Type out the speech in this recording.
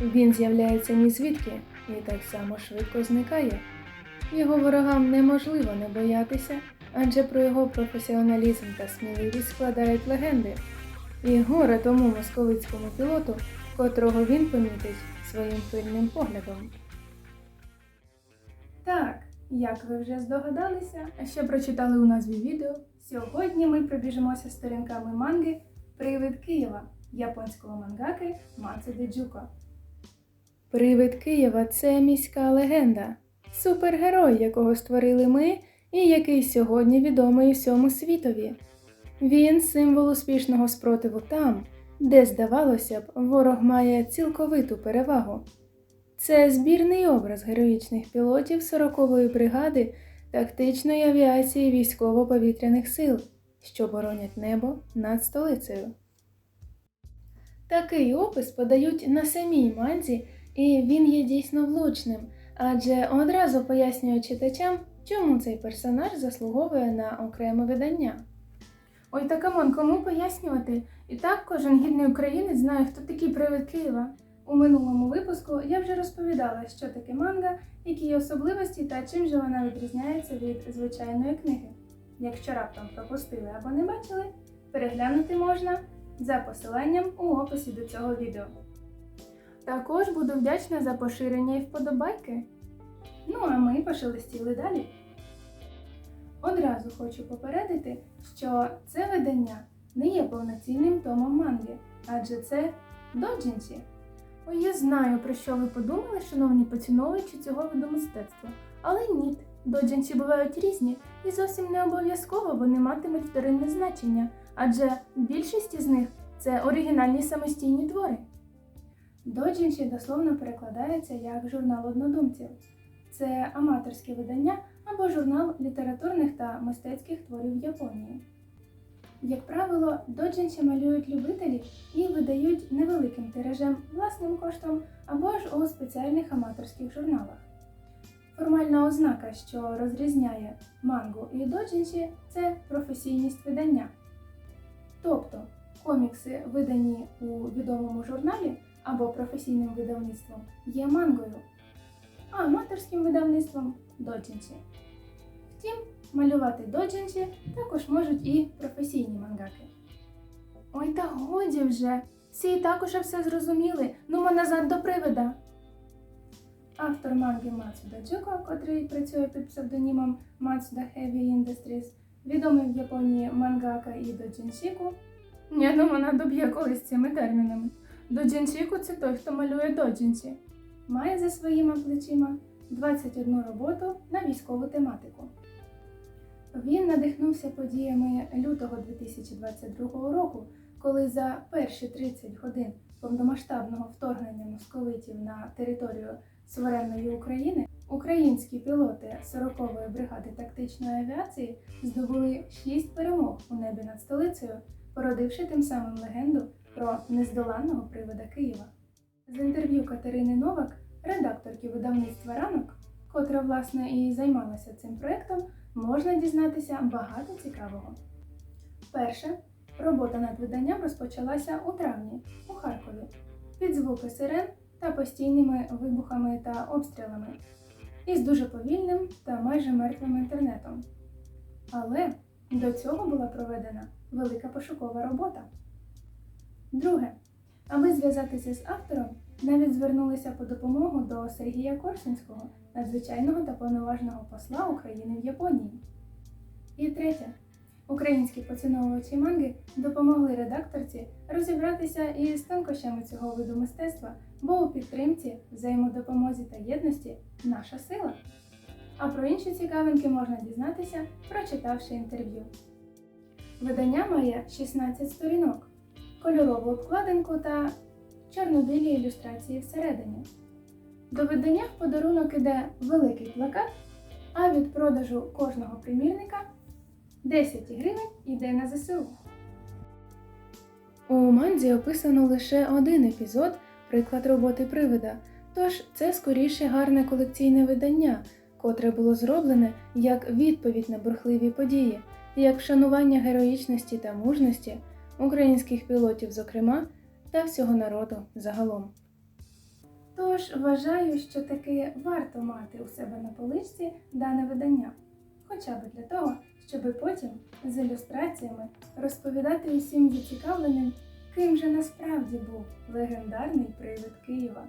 Він з'являється ні звідки і так само швидко зникає. Його ворогам неможливо не боятися, адже про його професіоналізм та сміливість складають легенди. І горе тому московицькому пілоту, котрого він помітить своїм пильним поглядом. Так, як ви вже здогадалися, а ще прочитали у назві відео, сьогодні ми пробіжимося сторінками манги Привид Києва японського мангаки Мацуди Джуко. Привид Києва це міська легенда, супергерой, якого створили ми і який сьогодні відомий усьому світові. Він символ успішного спротиву там, де, здавалося б, ворог має цілковиту перевагу. Це збірний образ героїчних пілотів 40-ї бригади тактичної авіації військово-повітряних сил, що боронять небо над столицею. Такий опис подають на самій манзі, і він є дійсно влучним, адже одразу пояснює читачам, чому цей персонаж заслуговує на окреме видання. Ой, та камон, кому пояснювати? І так кожен гідний українець знає, хто такий привид Києва. У минулому випуску я вже розповідала, що таке манга, які її особливості та чим же вона відрізняється від звичайної книги. Якщо раптом пропустили або не бачили, переглянути можна за посиланням у описі до цього відео. Також буду вдячна за поширення і вподобайки. Ну а ми пошелестіли далі. Одразу хочу попередити, що це видання не є повноцінним томом манги, адже це доджинсі. Ой, я знаю, про що ви подумали, шановні поціновувачі цього виду мистецтва. Але ні, доджинсі бувають різні і зовсім не обов'язково вони матимуть вторинне значення, адже більшість із них це оригінальні самостійні твори. Доджинсі дословно перекладається як журнал однодумців. Це аматорське видання або журнал літературних та мистецьких творів Японії. Як правило, доджинсі малюють любителі і видають невеликим тиражем власним коштом або ж у спеціальних аматорських журналах. Формальна ознака, що розрізняє мангу і доджинсі, це професійність видання. Тобто комікси, видані у відомому журналі або професійним видавництвом, є мангою, а аматорським видавництвом доджинсі. Втім, малювати доджинсі також можуть і професійні мангаки. Ой, та годі вже! Всі так уже все зрозуміли. Нумо назад до привида. Автор манги Мацуда Джуко, котрий працює під псевдонімом Matsuda Heavy Industries, відомий в Японії мангака і доджинсіку. Я думаю, вона доб'є колись цими термінами. Доджинсіку це той, хто малює доджинсі. Має за своїми плечима 21 роботу на військову тематику. Він надихнувся подіями лютого 2022 року, коли за перші 30 годин повномасштабного вторгнення московитів на територію суверенної України українські пілоти 40-ї бригади тактичної авіації здобули 6 перемог у небі над столицею, породивши тим самим легенду про нездоланного привода Києва. З інтерв'ю Катерини Новак, редакторки видавництва ранок, котра власне і займалася цим проектом, можна дізнатися багато цікавого. Перше, робота над виданням розпочалася у травні у Харкові під звуки сирен та постійними вибухами та обстрілами, із дуже повільним та майже мертвим інтернетом. Але до цього була проведена велика пошукова робота. Друге, аби зв'язатися з автором, навіть звернулися по допомогу до Сергія Корсунського, надзвичайного та повноважного посла України в Японії. І третє. Українські поціновувачі манги допомогли редакторці розібратися із тонкощами цього виду мистецтва, бо у підтримці, взаємодопомозі та єдності наша сила. А про інші цікавинки можна дізнатися, прочитавши інтерв'ю. Видання має 16 сторінок, кольорову обкладинку та чорно-білі ілюстрації всередині. До видання в подарунок іде великий плакат, а від продажу кожного примірника 10 гривень йде на ЗСУ. У манзі описано лише один епізод, приклад роботи привида, тож це скоріше гарне колекційне видання, котре було зроблене як відповідь на бурхливі події, як вшанування героїчності та мужності українських пілотів, зокрема, та всього народу загалом. Тож вважаю, що таки варто мати у себе на поличці дане видання, хоча б для того, щоб потім з ілюстраціями розповідати усім зацікавленим, ким же насправді був легендарний привид Києва.